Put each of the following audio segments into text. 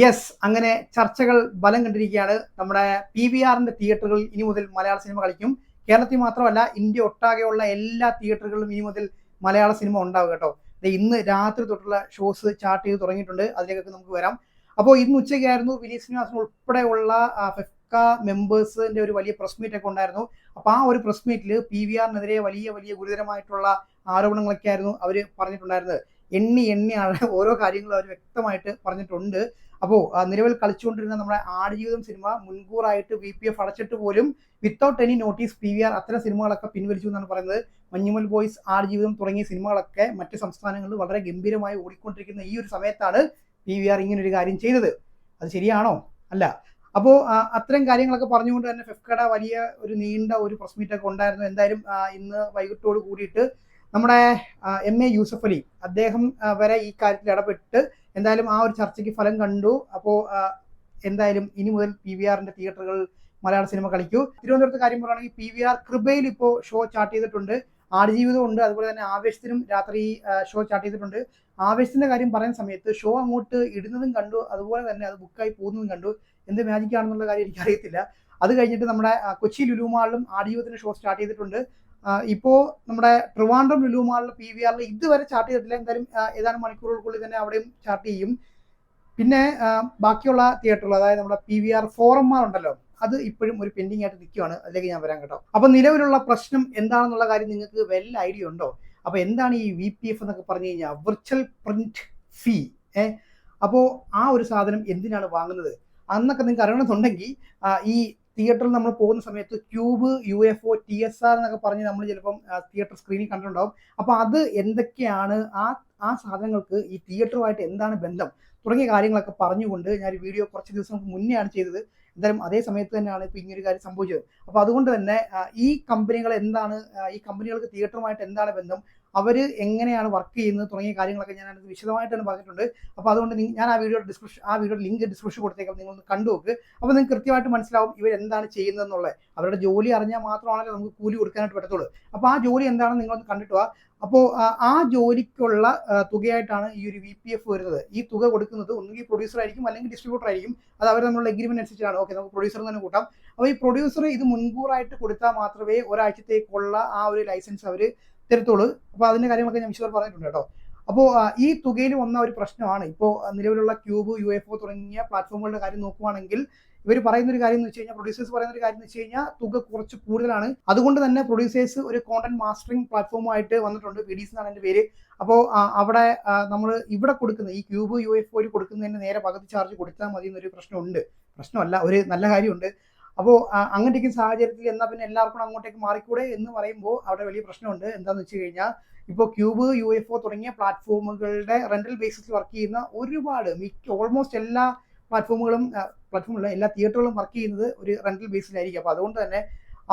Yes അങ്ങനെ ചർച്ചകൾ ബലം കണ്ടിരിക്കുകയാണ്. നമ്മുടെ പി വി ആറിന്റെ തിയേറ്ററുകളിൽ ഇനി മുതൽ മലയാള സിനിമ കളിക്കും. കേരളത്തിൽ മാത്രമല്ല ഇന്ത്യ ഒട്ടാകെയുള്ള എല്ലാ തിയേറ്ററുകളിലും ഇനി മുതൽ മലയാള സിനിമ ഉണ്ടാവും കേട്ടോ. ഇന്ന് രാത്രി തൊട്ടുള്ള ഷോസ് ചാർട്ട് ചെയ്ത് തുടങ്ങിയിട്ടുണ്ട്. അതിലേക്കൊക്കെ നമുക്ക് വരാം. അപ്പോൾ ഇന്ന് ഉച്ചയ്ക്കായിരുന്നു വിനീത് ശ്രീനിവാസൻ ഉൾപ്പെടെയുള്ള ഫെഫ്ക മെമ്പേഴ്സിന്റെ ഒരു വലിയ പ്രസ് മീറ്റ് ഒക്കെ ഉണ്ടായിരുന്നു. അപ്പോൾ ആ ഒരു പ്രസ് മീറ്റിൽ പി വി ആറിനെതിരെ വലിയ വലിയ ഗുരുതരമായിട്ടുള്ള ആരോപണങ്ങളൊക്കെ ആയിരുന്നു അവർ പറഞ്ഞിട്ടുണ്ടായിരുന്നത്. എണ്ണി എണ്ണിയാണ് ഓരോ കാര്യങ്ങളും അവർ വ്യക്തമായിട്ട് പറഞ്ഞിട്ടുണ്ട്. അപ്പോൾ നിലവിൽ കളിച്ചുകൊണ്ടിരുന്ന നമ്മുടെ ആടുജീവിതം സിനിമ മുൻകൂറായിട്ട് വി പി എഫ് അടച്ചിട്ട് പോലും without any notice P V R അത്തരം സിനിമകളൊക്കെ പിൻവലിച്ചു എന്നാണ് പറയുന്നത്. മഞ്ഞുമൽ ബോയ്സ് ആടുജീവിതം തുടങ്ങിയ സിനിമകളൊക്കെ മറ്റ് സംസ്ഥാനങ്ങളിൽ വളരെ ഗംഭീരമായി ഓടിക്കൊണ്ടിരിക്കുന്ന ഈ ഒരു സമയത്താണ് പി വി ആർ ഇങ്ങനൊരു കാര്യം ചെയ്തത്. അത് ശരിയാണോ? അല്ല. അപ്പോൾ അത്തരം കാര്യങ്ങളൊക്കെ പറഞ്ഞുകൊണ്ട് തന്നെ ഫെഫ്കട വലിയ ഒരു നീണ്ട ഒരു പ്രസ് മീറ്റ് ഒക്കെ ഉണ്ടായിരുന്നു. എന്തായാലും ഇന്ന് വൈകിട്ടോട് കൂടിയിട്ട് നമ്മുടെ എം എ യൂസഫ് അലി അദ്ദേഹം വരെ ഈ കാര്യത്തിൽ ഇടപെട്ട് എന്തായാലും ആ ഒരു ചർച്ചയ്ക്ക് ഫലം കണ്ടു. അപ്പോൾ എന്തായാലും ഇനി മുതൽ പി വി ആറിന്റെ തിയേറ്ററുകൾ മലയാള സിനിമ കളിക്കൂ. തിരുവനന്തപുരത്ത് കാര്യം പറയുകയാണെങ്കിൽ പി വി ആർ കൃപയിൽ ഇപ്പോൾ ഷോ ചാർട്ട് ചെയ്തിട്ടുണ്ട്. ആടുജീവിതം ഉണ്ട്. അതുപോലെ തന്നെ ആവേശത്തിനും രാത്രി ഷോ ചാർട്ട് ചെയ്തിട്ടുണ്ട്. ആവേശത്തിന്റെ കാര്യം പറയുന്ന സമയത്ത് ഷോ അങ്ങോട്ട് ഇടുന്നതും കണ്ടു. അതുപോലെ തന്നെ അത് ബുക്കായി പോകുന്നതും കണ്ടു. എന്ത് മാജിക് ആണെന്നുള്ള കാര്യം എനിക്കറിയത്തില്ല. അത് കഴിഞ്ഞിട്ട് നമ്മുടെ കൊച്ചി ലുലുമാളിലും ആടുജീവിതത്തിന്റെ ഷോ സ്റ്റാർട്ട് ചെയ്തിട്ടുണ്ട്. ഇപ്പോ നമ്മുടെ ട്രിവാൻഡ്രം ലുലുമാളിൽ പി വി ആറിൽ ഇതുവരെ ചാർട്ട് ചെയ്തിട്ടില്ല. എന്തായാലും ഏതാനും മണിക്കൂറുകൾക്കുള്ളിൽ തന്നെ അവിടെയും ചാർട്ട് ചെയ്യും. പിന്നെ ബാക്കിയുള്ള തിയേറ്ററുകൾ അതായത് നമ്മുടെ P V R Forum mall ഉണ്ടല്ലോ അത് ഇപ്പോഴും ഒരു പെൻഡിങ് ആയിട്ട് നിൽക്കുകയാണ് അതിലേക്ക് ഞാൻ വരാൻ കേട്ടോ. അപ്പൊ നിലവിലുള്ള പ്രശ്നം എന്താണെന്നുള്ള കാര്യം നിങ്ങൾക്ക് വെൽ ഐഡിയ ഉണ്ടോ? അപ്പൊ എന്താണ് ഈ വി പി എഫ് എന്നൊക്കെ പറഞ്ഞു കഴിഞ്ഞാൽ വിർച്വൽ പ്രിന്റ് ഫീ ഏ? അപ്പോൾ ആ ഒരു സാധനം എന്തിനാണ് വാങ്ങുന്നത്? അന്നൊക്കെ നിങ്ങൾക്ക് അറിയണമെന്നുണ്ടെങ്കിൽ ഈ തിയേറ്ററിൽ നമ്മൾ പോകുന്ന സമയത്ത് Qube U F O T S R എന്നൊക്കെ പറഞ്ഞ് നമ്മൾ ചിലപ്പം തിയേറ്റർ സ്ക്രീനിൽ കണ്ടിട്ടുണ്ടാവും. അപ്പോൾ അത് എന്തൊക്കെയാണ്? ആ ആ സാധനങ്ങൾക്ക് ഈ തിയേറ്ററുമായിട്ട് എന്താണ് ബന്ധം? തുടങ്ങിയ കാര്യങ്ങളൊക്കെ പറഞ്ഞുകൊണ്ട് ഞാൻ വീഡിയോ കുറച്ച് ദിവസം മുന്നെയാണ് ചെയ്തത്. എന്തായാലും അതേ സമയത്ത് തന്നെയാണ് ഇപ്പോൾ ഇങ്ങനൊരു കാര്യം സംഭവിച്ചത്. അപ്പോൾ അതുകൊണ്ട് തന്നെ ഈ കമ്പനികൾ എന്താണ് ഈ കമ്പനികൾക്ക് തിയേറ്ററുമായിട്ട് എന്താണ് ബന്ധം? അവർ എങ്ങനെയാണ് വർക്ക് ചെയ്യുന്നത് തുടങ്ങിയ കാര്യങ്ങളൊക്കെ ഞാൻ അതിനകത്ത് വിശദമായിട്ട് തന്നെ പറഞ്ഞിട്ടുണ്ട്. അപ്പോൾ അതുകൊണ്ട് ഞാൻ ആ വീഡിയോ ഡിസ്ക്രിപ്ഷൻ ആ വീഡിയോ ലിങ്ക് ഡിസ്ക്രിപ്ഷൻ കൊടുത്തേക്കാം. നിങ്ങൾ കണ്ടു നോക്ക്. അപ്പോൾ നിങ്ങൾക്ക് കൃത്യമായിട്ട് മനസ്സിലാവും ഇവർ എന്താണ് ചെയ്യുന്നതെന്നുള്ളത്. അവരുടെ ജോലി അറിഞ്ഞാൽ മാത്രമാണല്ലോ നമുക്ക് കൂലി കൊടുക്കാനായിട്ട് പറ്റത്തുള്ളൂ. അപ്പോൾ ആ ജോലി എന്താണെന്ന് നിങ്ങളൊന്ന് കണ്ടിട്ട് അപ്പോൾ ആ ജോലിക്കുള്ള തുകയായിട്ടാണ് ഈ ഒരു വി പി എഫ് വരുന്നത്. ഈ തുക കൊടുക്കുന്നത് ഒന്നുകിൽ പ്രൊഡ്യൂസർ ആയിരിക്കും അല്ലെങ്കിൽ ഡിസ്ട്രിബ്യൂട്ടർ ആയിരിക്കും. അത് അവർ തമ്മിലുള്ള എഗ്രിമെന്റ് അനുസരിച്ചാണ് ഓക്കെ നമുക്ക് പ്രൊഡ്യൂസർ തന്നെ കൂട്ടാം. അപ്പോൾ ഈ പ്രൊഡ്യൂസർ ഇത് മുൻകൂറായിട്ട് കൊടുത്താൽ മാത്രമേ ഒരാഴ്ചത്തേക്കുള്ള ആ ഒരു ലൈസൻസ് അവർ തരത്തുള്ളൂ അപ്പോൾ അതിന്റെ കാര്യങ്ങളൊക്കെ ഞാൻ വിശദം പറഞ്ഞിട്ടുണ്ട് കേട്ടോ. അപ്പോൾ ഈ തുകയിൽ വന്ന ഒരു പ്രശ്നമാണ്. ഇപ്പോൾ നിലവിലുള്ള ക്യൂബ് യു എഫ് ഒ തുടങ്ങിയ പ്ലാറ്റ്ഫോമുകളുടെ കാര്യം നോക്കുവാണെങ്കിൽ ഇവർ പറയുന്ന ഒരു കാര്യം എന്ന് വെച്ച് കഴിഞ്ഞാൽ പ്രൊഡ്യൂസേഴ്സ് പറയുന്ന ഒരു കാര്യം എന്ന് വെച്ച് കഴിഞ്ഞാൽ തുക കുറച്ച് കൂടുതലാണ്. അതുകൊണ്ട് തന്നെ പ്രൊഡ്യൂസേഴ്സ് ഒരു കോണ്ടന്റ് മാസ്റ്ററിംഗ് പ്ലാറ്റ്ഫോമായിട്ട് വന്നിട്ടുണ്ട്. പി ഡി സി എന്നാണ് എന്റെ പേര്. അപ്പോൾ അവിടെ നമ്മൾ ഇവിടെ കൊടുക്കുന്ന ഈ ക്യൂബ് യു എഫ് ഒയിൽ കൊടുക്കുന്നതിന് നേരെ പകുതി ചാർജ് കൊടുത്താൽ മതി എന്നൊരു പ്രശ്നമുണ്ട്. പ്രശ്നമല്ല ഒരു നല്ല കാര്യമുണ്ട്. അപ്പോൾ അങ്ങനെയൊക്കെ സാഹചര്യത്തിൽ എന്നാൽ പിന്നെ എല്ലാവർക്കും അങ്ങോട്ടേക്ക് മാറിക്കൂടെ എന്ന് പറയുമ്പോൾ അവിടെ വലിയ പ്രശ്നമുണ്ട്. എന്താണെന്ന് വെച്ച് കഴിഞ്ഞാൽ ഇപ്പോൾ ക്യൂബ് യു എഫ് ഒ തുടങ്ങിയ പ്ലാറ്റ്ഫോമുകളുടെ റെന്റൽ ബേസിസിൽ വർക്ക് ചെയ്യുന്ന ഒരുപാട് മിക്ക ഓൾമോസ്റ്റ് എല്ലാ പ്ലാറ്റ്ഫോമുകളും പ്ലാറ്റ്ഫോമുള്ള എല്ലാ തിയേറ്ററുകളും വർക്ക് ചെയ്യുന്നത് ഒരു റെന്റൽ ബേസിലായിരിക്കും അപ്പോൾ അതുകൊണ്ട് തന്നെ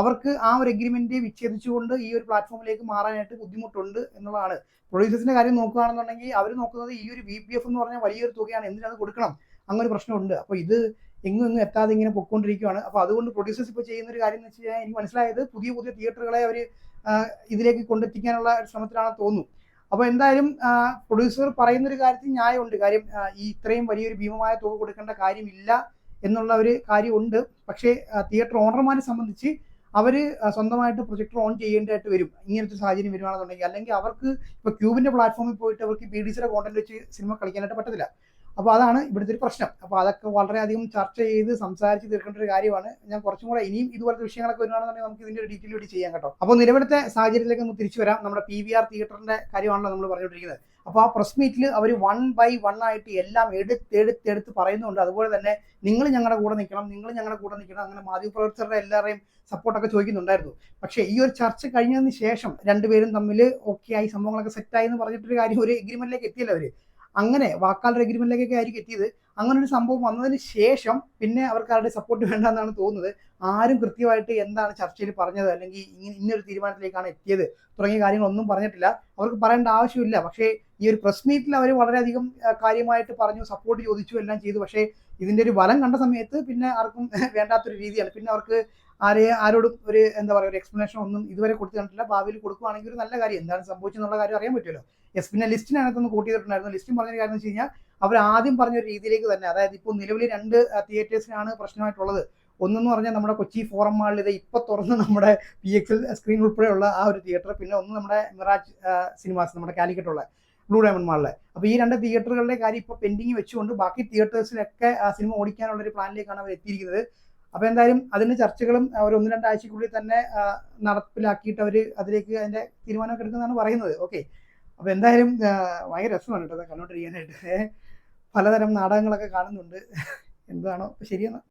അവർക്ക് ആ ഒരു എഗ്രിമെന്റ് വിച്ഛേദിച്ചുകൊണ്ട് ഈ ഒരു പ്ലാറ്റ്ഫോമിലേക്ക് മാറാനായിട്ട് ബുദ്ധിമുട്ടുണ്ട് എന്നുള്ളതാണ്. പ്രൊഡ്യൂസേഴ്സിന്റെ കാര്യം നോക്കുകയാണെന്നുണ്ടെങ്കിൽ അവർ നോക്കുന്നത് ഈ ഒരു വി പി എഫ് എന്ന് പറഞ്ഞാൽ വലിയൊരു തുകയാണ്. എന്തിനത് കൊടുക്കണം? അങ്ങനെ ഒരു പ്രശ്നമുണ്ട്. അപ്പോൾ ഇത് എങ്ങും എങ്ങും എത്താതെ ഇങ്ങനെ പൊയ്ക്കൊണ്ടിരിക്കുകയാണ് അപ്പോൾ അതുകൊണ്ട് പ്രൊഡ്യൂസേഴ്സ് ഇപ്പോൾ ചെയ്യുന്ന ഒരു കാര്യം എന്ന് വെച്ച് കഴിഞ്ഞാൽ എനിക്ക് മനസ്സിലായത് പുതിയ പുതിയ തിയേറ്ററുകളെ അവർ ഇതിലേക്ക് കൊണ്ടെത്തിക്കാനുള്ള ശ്രമത്തിലാണ് ശ്രമത്തിലാണെന്ന് തോന്നുന്നു. അപ്പോൾ എന്തായാലും പ്രൊഡ്യൂസർ പറയുന്ന ഒരു കാര്യത്തിൽ ന്യായമുണ്ട്. കാര്യം ഈ ഇത്രയും വലിയൊരു ഭീമമായ തുക കൊടുക്കേണ്ട കാര്യമില്ല എന്നുള്ള ഒരു കാര്യമുണ്ട്. പക്ഷേ തിയേറ്റർ ഓണർമാരെ സംബന്ധിച്ച് അവർ സ്വന്തമായിട്ട് പ്രൊജക്ടർ ഓൺ ചെയ്യേണ്ടതായിട്ട് വരും. ഇങ്ങനത്തെ സാഹചര്യം വരുവാണെന്നുണ്ടെങ്കിൽ. അല്ലെങ്കിൽ അവർക്ക് ഇപ്പോൾ ക്യൂബിന്റെ പ്ലാറ്റ്ഫോമിൽ പോയിട്ട് അവർക്ക് പി ഡി സിയുടെ കോണ്ടന്റ് വെച്ച് സിനിമ കളിക്കാനായിട്ട് പറ്റത്തില്ല. അപ്പോൾ അതാണ് ഇവിടുത്തെ ഒരു പ്രശ്നം. അപ്പോൾ അതൊക്കെ വളരെയധികം ചർച്ച ചെയ്ത് സംസാരിച്ച് തീർക്കേണ്ട ഒരു കാര്യമാണ്. ഞാൻ കുറച്ചും കൂടെ ഇനിയും ഇതുപോലത്തെ വിഷയങ്ങളൊക്കെ വരുവാണെന്നുണ്ടെങ്കിൽ നമുക്ക് ഇതിന്റെ ഒരു ഡീറ്റെയിൽ കൂടി ചെയ്യാം കേട്ടോ. അപ്പോൾ നിലവിലത്തെ സാഹചര്യത്തിലേക്ക് നമുക്ക് തിരിച്ചു വരാം. നമ്മുടെ പി വി ആർ തിയേറ്ററിന്റെ കാര്യമാണല്ലോ നമ്മൾ പറഞ്ഞുകൊണ്ടിരിക്കുന്നത്. അപ്പോൾ ആ പ്രസ് മീറ്റിൽ അവർ വൺ ബൈ വൺ ആയിട്ട് എല്ലാം എടുത്തെടുത്തെടുത്ത് പറയുന്നുണ്ട്. അതുപോലെ തന്നെ നിങ്ങൾ ഞങ്ങളുടെ കൂടെ നിൽക്കണം നിങ്ങൾ ഞങ്ങളുടെ കൂടെ നിൽക്കണം അങ്ങനെ മാധ്യമപ്രവർത്തകരുടെ എല്ലാവരെയും സപ്പോർട്ടൊക്കെ ചോദിക്കുന്നുണ്ടായിരുന്നു. പക്ഷേ ഈ ഒരു ചർച്ച കഴിഞ്ഞതിന് ശേഷം രണ്ടുപേരും തമ്മിൽ ഓക്കെ ആയി സംഭവങ്ങളൊക്കെ സെറ്റായി എന്ന് പറഞ്ഞിട്ടൊരു കാര്യം ഒരു എഗ്രിമെന്റിലേക്ക് എത്തിയല്ലോ അവർ. അങ്ങനെ വാക്കാൽ എഗ്രിമെന്റിലേക്കൊക്കെ ആയിരിക്കും എത്തിയത്. അങ്ങനെ ഒരു സംഭവം വന്നതിന് ശേഷം പിന്നെ അവർക്ക് ആരുടെ സപ്പോർട്ട് വേണ്ട എന്നാണ് തോന്നുന്നത്. ആരും കൃത്യമായിട്ട് എന്താണ് ചർച്ചയിൽ പറഞ്ഞത്? അല്ലെങ്കിൽ ഇന്നൊരു തീരുമാനത്തിലേക്കാണ് എത്തിയത്. തുടങ്ങിയ കാര്യങ്ങളൊന്നും പറഞ്ഞിട്ടില്ല. അവർക്ക് പറയേണ്ട ആവശ്യമില്ല. പക്ഷേ ഈ ഒരു പ്രസ് മീറ്റിൽ അവർ വളരെയധികം കാര്യമായിട്ട് പറഞ്ഞു സപ്പോർട്ട് ചോദിച്ചു എല്ലാം ചെയ്തു. പക്ഷേ ഇതിന്റെ ഒരു വലം കണ്ട സമയത്ത് പിന്നെ ആർക്കും വേണ്ടാത്തൊരു രീതിയാണ്. പിന്നെ അവർക്ക് ആരെ ആരോടും ഒരു എന്താ പറയുക ഒരു എക്സ്പ്ലനേഷൻ ഒന്നും ഇതുവരെ കൊടുത്തു കണ്ടിട്ടില്ല ഭാവിയിൽ കൊടുക്കുകയാണെങ്കിൽ ഒരു നല്ല കാര്യം. എന്താണ് സംഭവിച്ചെന്നുള്ള കാര്യം അറിയാൻ പറ്റുമല്ലോ. യെസ് പിന്നെ ലിസ്റ്റിനകത്തൊന്ന് കൂട്ടി ചെയ്തിട്ടുണ്ടായിരുന്നു. ലിസ്റ്റും പറഞ്ഞ കാര്യം എന്ന് വെച്ച് കഴിഞ്ഞാൽ അവർ ആദ്യം പറഞ്ഞ ഒരു രീതിയിലേക്ക് തന്നെ അതായത് ഇപ്പോൾ നിലവിൽ രണ്ട് തിയേറ്റേഴ്സിനാണ് പ്രശ്നമായിട്ടുള്ളത്. ഒന്നെന്ന് പറഞ്ഞാൽ നമ്മുടെ കൊച്ചി ഫോറം മാളിലെ ഇപ്പൊ തുറന്ന് നമ്മുടെ പി എക്സ് സ്ക്രീൻ ഉൾപ്പെടെയുള്ള ആ ഒരു തിയേറ്റർ പിന്നെ ഒന്ന് നമ്മുടെ മിറാജ് സിനിമാസ് നമ്മുടെ കാലിക്കറ്റുള്ള ബ്ലൂ ഡയമണ്ട് മാളിലെ. അപ്പോൾ ഈ രണ്ട് തിയേറ്ററുകളുടെ കാര്യം ഇപ്പോൾ പെൻഡിങ് വെച്ചുകൊണ്ട് ബാക്കി തിയേറ്റേഴ്സിലൊക്കെ ആ സിനിമ ഓടിക്കാനുള്ള ഒരു പ്ലാനിലേക്കാണ് അവർ എത്തിയിരിക്കുന്നത്. അപ്പോൾ എന്തായാലും അതിന് ചർച്ചകളും ഒരു ഒന്ന് രണ്ടാഴ്ചക്കുള്ളിൽ തന്നെ നടപ്പിലാക്കിയിട്ട് അവർ അതിലേക്ക് അതിന്റെ തീരുമാനമൊക്കെ എടുക്കുന്നതാണ് പറയുന്നത്. ഓക്കെ. അപ്പോൾ എന്തായാലും ഭയങ്കര രസമാണ് കേട്ടോ അത് കണ്ടോണ്ടിരിക്കാനായിട്ട്. പലതരം നാടകങ്ങളൊക്കെ കാണുന്നുണ്ട്. എന്താണോ ശരിയെന്ന്.